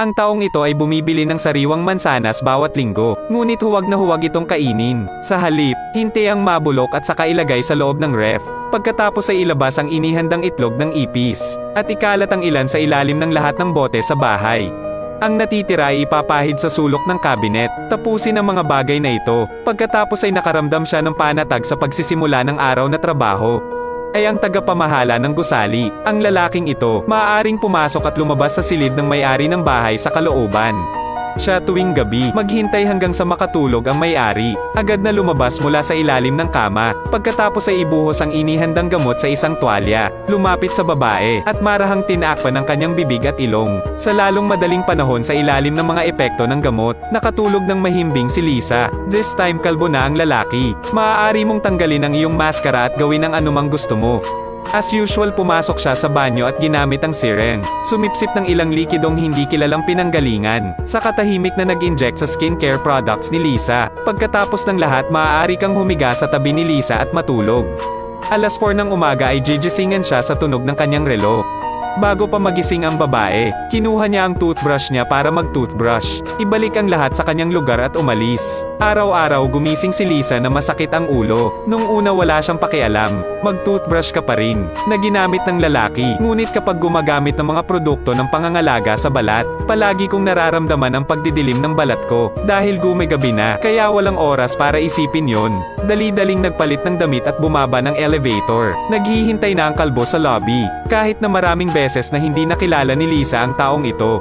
Ang taong ito ay bumibili ng sariwang mansanas bawat linggo, ngunit huwag na huwag itong kainin. Sa halip, hinte ang mabulok at saka ilagay sa loob ng ref. Pagkatapos ay ilabas ang inihandang itlog ng ipis, at ikalat ang ilan sa ilalim ng lahat ng bote sa bahay. Ang natitira ay ipapahid sa sulok ng kabinet. Tapusin ang mga bagay na ito. Pagkatapos ay nakaramdam siya ng panatag sa pagsisimula ng araw na trabaho. Ay ang tagapamahala ng gusali. Ang lalaking ito, maaaring pumasok at lumabas sa silid ng may-ari ng bahay sa kalooban. Siya tuwing gabi, maghintay hanggang sa makatulog ang may-ari. Agad na lumabas mula sa ilalim ng kama. Pagkatapos ay ibuhos ang inihandang gamot sa isang tuwalya. Lumapit sa babae, at marahang tinakpan ng kanyang bibig at ilong. Sa lalong madaling panahon sa ilalim ng mga epekto ng gamot, nakatulog ng mahimbing si Lisa. This time kalbo na ang lalaki. Maaari mong tanggalin ang iyong maskara at gawin ang anumang gusto mo. As usual pumasok siya sa banyo at ginamit ang siren. Sumipsip ng ilang likidong hindi kilalang pinanggalingan. Sa katahimik na nag-inject sa skincare products ni Lisa. Pagkatapos ng lahat maaari kang humiga sa tabi ni Lisa at matulog. Alas 4 ng umaga ay gigisingan siya sa tunog ng kanyang relo. Bago pa magising ang babae, kinuha niya ang toothbrush niya para mag-toothbrush. Ibalik ang lahat sa kanyang lugar at umalis. Araw-araw gumising si Lisa na masakit ang ulo. Nung una wala siyang pakialam, mag-toothbrush ka pa rin, na ginamit ng lalaki. Ngunit kapag gumagamit ng mga produkto ng pangangalaga sa balat, palagi kong nararamdaman ang pagdidilim ng balat ko. Dahil gumigabi na, kaya walang oras para isipin yon. Dali-daling nagpalit ng damit at bumaba ng elevator. Naghihintay na ang kalbo sa lobby. Kahit na maraming beses na hindi nakilala ni Lisa ang taong ito.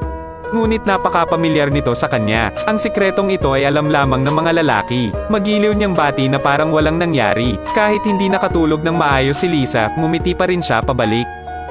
Ngunit napaka-pamilyar nito sa kanya. Ang sikretong ito ay alam lamang ng mga lalaki. Magiliw niyang bati na parang walang nangyari. Kahit hindi nakatulog ng maayos si Lisa, ngumiti pa rin siya pabalik.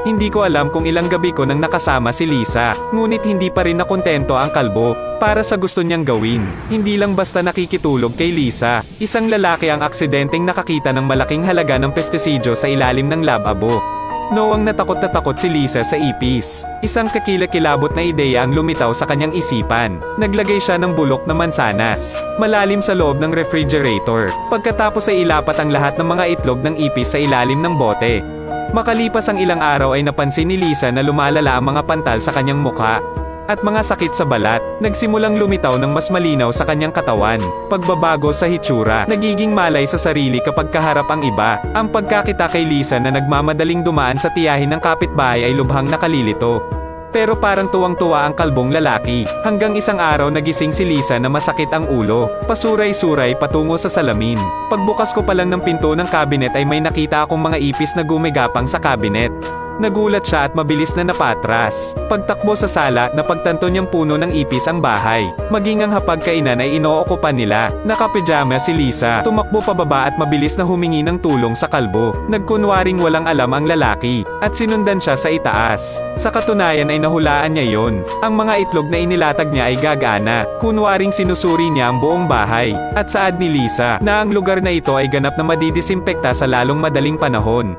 Hindi ko alam kung ilang gabi ko nang nakasama si Lisa, ngunit hindi pa rin nakontento ang kalbo, para sa gusto niyang gawin. Hindi lang basta nakikitulog kay Lisa, isang lalaki ang aksidenteng nakakita ng malaking halaga ng pestisidyo sa ilalim ng lababo. Noong natakot na takot si Lisa sa ipis. Isang kakilakilabot na ideya ang lumitaw sa kanyang isipan. Naglagay siya ng bulok na mansanas. Malalim sa loob ng refrigerator. Pagkatapos ay ilapat ang lahat ng mga itlog ng ipis sa ilalim ng bote. Makalipas ang ilang araw ay napansin ni Lisa na lumalala ang mga pantal sa kanyang mukha at mga sakit sa balat, nagsimulang lumitaw ng mas malinaw sa kanyang katawan. Pagbabago sa hitsura, nagiging malay sa sarili kapag kaharap ang iba. Ang pagkakita kay Lisa na nagmamadaling dumaan sa tiyahin ng kapitbahay ay lubhang nakalilito. Pero parang tuwang-tuwa ang kalbong lalaki. Hanggang isang araw nagising si Lisa na masakit ang ulo. Pasuray-suray patungo sa salamin. Pagbukas ko pa lang ng pinto ng cabinet ay may nakita akong mga ipis na gumigapang sa cabinet. Nagulat siya at mabilis na napatras. Pagtakbo sa sala, napagtanto niyang puno ng ipis ang bahay. Maging ang hapagkainan ay inookupan nila. Nakapijama si Lisa. Tumakbo pababa at mabilis na humingi ng tulong sa kalbo. Nagkunwaring walang alam ang lalaki. At sinundan siya sa itaas. Sa katunayan ay nahulaan niya yon. Ang mga itlog na inilatag niya ay gagana. Kunwaring sinusuri niya ang buong bahay. At saad ni Lisa, na ang lugar na ito ay ganap na madidisimpekta sa lalong madaling panahon.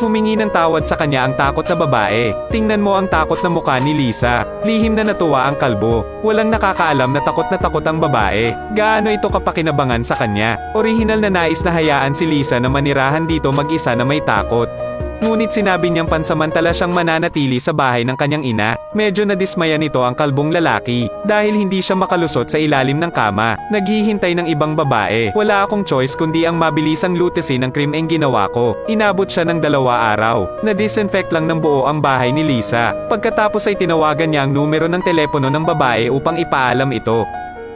Humingi ng tawad sa kanya ang takot na babae. Tingnan mo ang takot na mukha ni Lisa. Lihim na natuwa ang kalbo. Walang nakakaalam na takot na takot ang babae. Gaano ito kapakinabangan sa kanya. Orihinal na nais na hayaan si Lisa na manirahan dito mag-isa na may takot. Ngunit sinabi niyang pansamantala siyang mananatili sa bahay ng kanyang ina. Medyo nadismaya nito ang kalbong lalaki, dahil hindi siya makalusot sa ilalim ng kama. Naghihintay ng ibang babae. Wala akong choice kundi ang mabilisang lutesin ng krimeng ginawa ko. Inabot siya ng dalawa araw. Na-disinfect lang ng buo ang bahay ni Lisa. Pagkatapos ay tinawagan niya ang numero ng telepono ng babae upang ipaalam ito.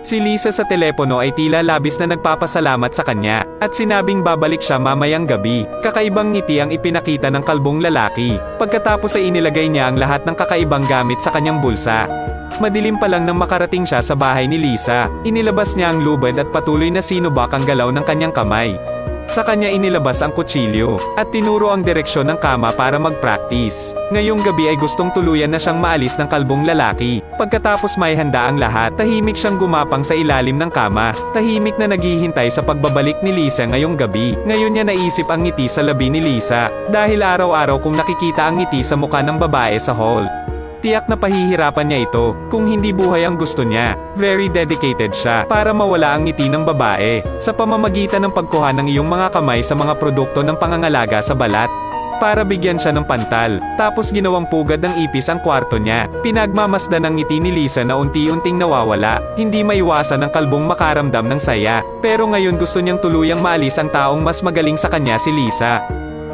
Si Lisa sa telepono ay tila labis na nagpapasalamat sa kanya, at sinabing babalik siya mamayang gabi. Kakaibang ngiti ang ipinakita ng kalbong lalaki. Pagkatapos ay inilagay niya ang lahat ng kakaibang gamit sa kanyang bulsa. Madilim pa lang nang makarating siya sa bahay ni Lisa. Inilabas niya ang lubad at patuloy na sinubak ang galaw ng kanyang kamay. Sa kanya inilabas ang kutsilyo, at tinuro ang direksyon ng kama para mag-practice. Ngayong gabi ay gustong tuluyan na siyang maalis ng kalbong lalaki. Pagkatapos may handa ang lahat, tahimik siyang gumapang sa ilalim ng kama. Tahimik na naghihintay sa pagbabalik ni Lisa ngayong gabi. Ngayon niya naisip ang ngiti sa labi ni Lisa, dahil araw-araw kung nakikita ang ngiti sa mukha ng babae sa hall. Tiyak na pahihirapan niya ito, kung hindi buhay ang gusto niya. Very dedicated siya, para mawala ang ngiti ng babae, sa pamamagitan ng pagkuha ng iyong mga kamay sa mga produkto ng pangangalaga sa balat. para bigyan siya ng pantal. Tapos ginawang pugad ng ipis ang kwarto niya. Pinagmamasdan ng ngiti ni Lisa na unti-unting nawawala. Hindi maiwasan ng kalbong makaramdam ng saya. Pero ngayon gusto niyang tuluyang maalis ang taong mas magaling sa kanya si Lisa.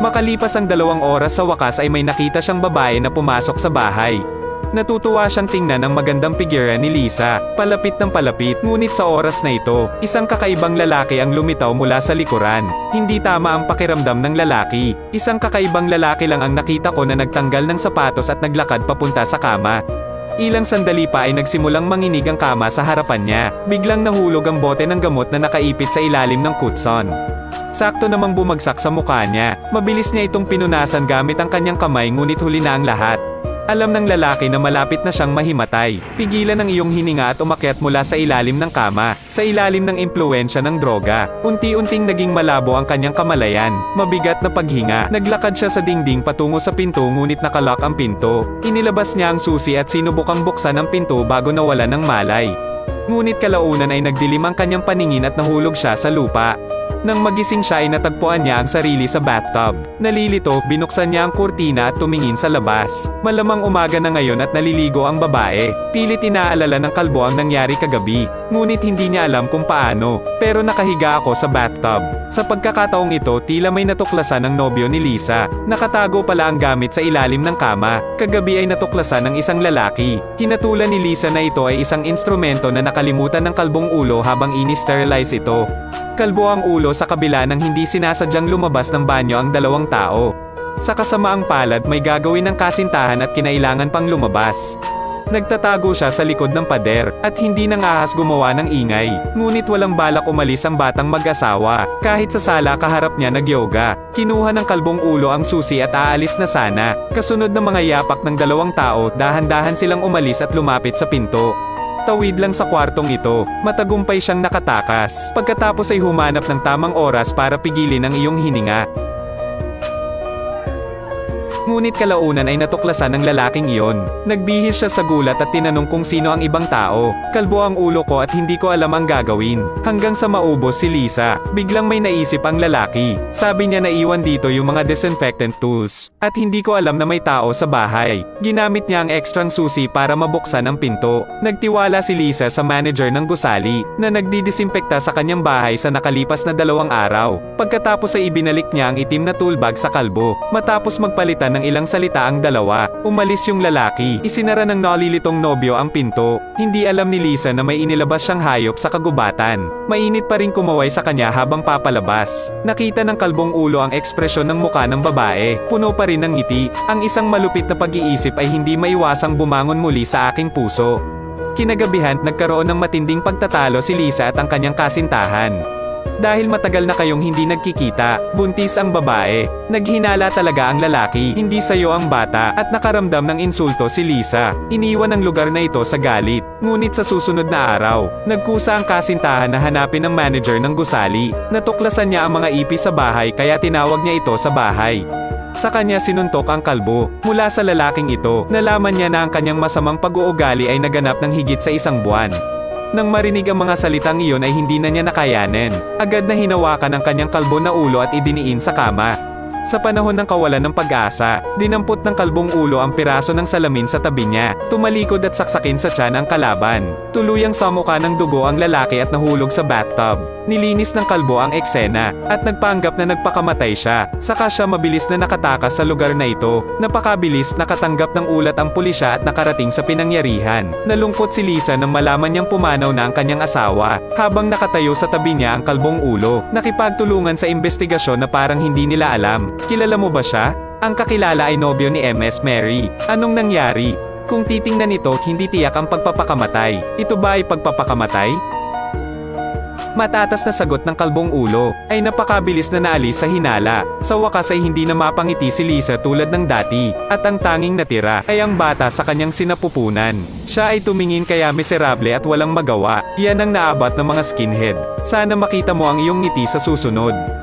Makalipas ang dalawang oras sa wakas ay may nakita siyang babae na pumasok sa bahay. Natutuwa siyang tingnan ang magandang figura ni Lisa, palapit ng palapit, ngunit sa oras na ito, isang kakaibang lalaki ang lumitaw mula sa likuran. Hindi tama ang pakiramdam ng lalaki. Isang kakaibang lalaki lang ang nakita ko na nagtanggal ng sapatos at naglakad papunta sa kama. Ilang sandali pa ay nagsimulang manginig ang kama sa harapan niya. Biglang nahulog ang bote ng gamot na nakaipit sa ilalim ng kutson. Sakto namang bumagsak sa mukha niya. Mabilis niya itong pinunasan gamit ang kanyang kamay ngunit huli na ang lahat. Alam ng lalaki na malapit na siyang mahimatay. Pigilan ang iyong hininga at umakyat mula sa ilalim ng kama, sa ilalim ng impluensya ng droga. Unti-unting naging malabo ang kanyang kamalayan. Mabigat na paghinga. Naglakad siya sa dingding patungo sa pinto ngunit nakalock ang pinto. Inilabas niya ang susi at sinubukang buksan ang pinto bago nawala ng malay. Ngunit kalaunan ay nagdilim ang kanyang paningin at nahulog siya sa lupa. Nang magising siya ay natagpuan niya ang sarili sa bathtub. Nalilito, binuksan niya ang kurtina at tumingin sa labas. Malamang umaga na ngayon at naliligo ang babae. Pilit inaalala ng kalbo ang nangyari kagabi. Ngunit hindi niya alam kung paano. Pero nakahiga ako sa bathtub. Sa pagkakataong ito, tila may natuklasan ng nobyo ni Lisa. Nakatago pala ang gamit sa ilalim ng kama. Kagabi ay natuklasan ng isang lalaki. Hinatulan ni Lisa na ito ay isang instrumento na nakalimutan ng kalbong ulo habang ini-sterilize ito. Kalbo ang ulo sa kabila ng hindi sinasadyang lumabas ng banyo ang dalawang tao. Sa kasamaang palad may gagawin ng kasintahan at kinailangan pang lumabas. Nagtatago siya sa likod ng pader, at hindi nang ahas gumawa ng ingay. Ngunit walang balak umalis ang batang mag-asawa. Kahit sa sala kaharap niya nag-yoga. Kinuha ng kalbong ulo ang susi at aalis na sana. Kasunod ng mga yapak ng dalawang tao, dahan-dahan silang umalis at lumapit sa pinto. Tawid lang sa kwartong ito, matagumpay siyang nakatakas. Pagkatapos ay humanap ng tamang oras para pigilin ang iyong hininga. Ngunit kalaunan ay natuklasan ng lalaking iyon. Nagbihis siya sa gulat at tinanong kung sino ang ibang tao. Kalbo ang ulo ko at hindi ko alam ang gagawin. Hanggang sa maubos si Lisa, biglang may naisip ang lalaki. Sabi niya na iwan dito yung mga disinfectant tools. At hindi ko alam na may tao sa bahay. Ginamit niya ang ekstrang susi para mabuksan ang pinto. Nagtiwala si Lisa sa manager ng gusali, na nagdidisinfekta sa kanyang bahay sa nakalipas na dalawang araw. Pagkatapos ay ibinalik niya ang itim na toolbag sa kalbo. Matapos magpalitan ng ilang salita ang dalawa, umalis yung lalaki. Isinara ng nalilitong nobyo ang pinto. Hindi alam ni Lisa na may inilabas siyang hayop sa kagubatan. Mainit pa rin kumaway sa kanya habang papalabas. Nakita ng kalbong ulo ang ekspresyon ng muka ng babae. Puno pa rin ng ngiti. Ang isang malupit na pag-iisip ay hindi maiwasang bumangon muli sa aking puso. Kinagabihan, nagkaroon ng matinding pagtatalo si Lisa at ang kanyang kasintahan. Dahil matagal na kayong hindi nagkikita, buntis ang babae. Naghinala talaga ang lalaki, hindi sayo ang bata, at nakaramdam ng insulto si Lisa. Iniwan ang lugar na ito sa galit. Ngunit sa susunod na araw, nagkusa ang kasintahan na hanapin ng manager ng gusali. Natuklasan niya ang mga ipis sa bahay kaya tinawag niya ito sa bahay. Sa kanya sinuntok ang kalbo. Mula sa lalaking ito, nalaman niya na ang kanyang masamang pag-uugali ay naganap ng higit sa isang buwan. Nang marinig ang mga salitang iyon ay hindi na niya nakayanin. Agad na hinawakan ang kanyang kalbo na ulo at idiniin sa kama. Sa panahon ng kawalan ng pag-asa, dinampot ng kalbong ulo ang piraso ng salamin sa tabi niya. Tumalikod at saksakin sa tiyan ang kalaban. Tuluyang samuka ng dugo ang lalaki at nahulog sa bathtub. Nilinis ng kalbo ang eksena, at nagpanggap na nagpakamatay siya. Saka siya mabilis na nakatakas sa lugar na ito. Napakabilis nakatanggap ng ulat ang pulisya at nakarating sa pinangyarihan. Nalungkot si Lisa nang malaman niyang pumanaw na ang kanyang asawa, habang nakatayo sa tabi niya ang kalbong ulo. Nakipagtulungan sa investigasyon na parang hindi nila alam. Kilala mo ba siya? Ang kakilala ay nobyo ni MS Mary. Anong nangyari? Kung titingnan ito, hindi tiyak ang pagpapakamatay. Ito ba ay pagpapakamatay? Matatas na sagot ng kalbong ulo, ay napakabilis na naalis sa hinala. Sa wakas ay hindi na mapangiti si Lisa tulad ng dati, at ang tanging natira ay ang bata sa kanyang sinapupunan. Siya ay tumingin kaya miserable at walang magawa. Iyan ang naabat ng mga skinhead. Sana makita mo ang iyong ngiti sa susunod.